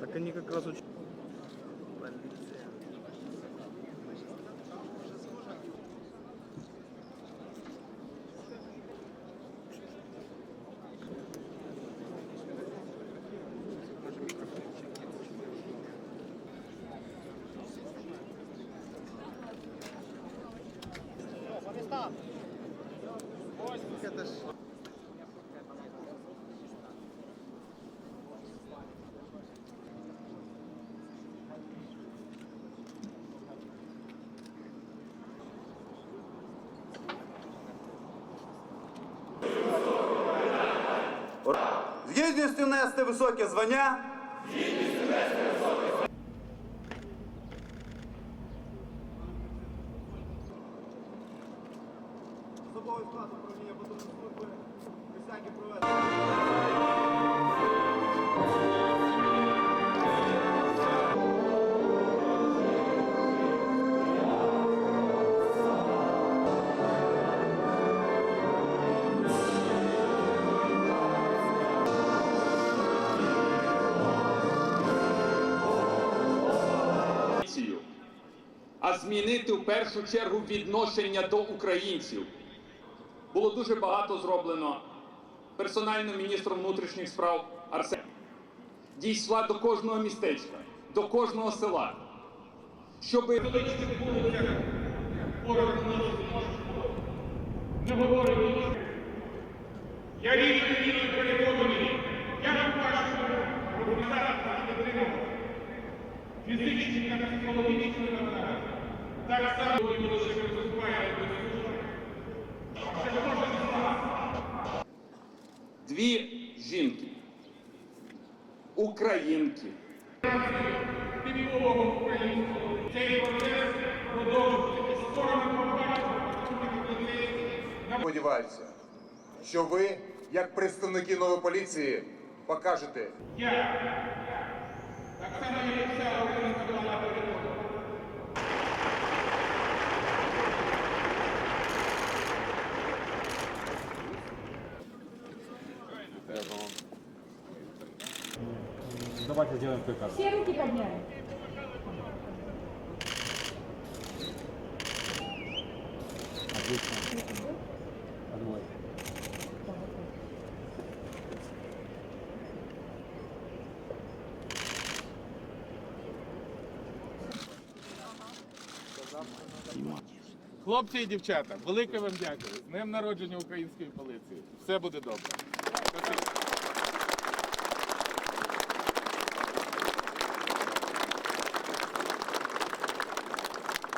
Так они как раз очень... Это ж... Гідністю нести високе звання. Особовий склад управління потужної служби присяги проведення. Змінити в першу чергу відношення до українців. Було дуже багато зроблено персональним міністром внутрішніх справ Арсеном. Дійшла до кожного містечка, до кожного села, щоб Не говорю. Я рівно вірю переконаний. Я не бачу організацію. Фізичні та психологічні. Дві жінки, українки. Сподіваюся, що ви, як представники нової поліції, покажете. Я, так само Давайте сделаем приказ. Все руки подняли. Отлично. Хлопці і дівчата, велике вам дякую. З днем народження української поліції. Все буде добре.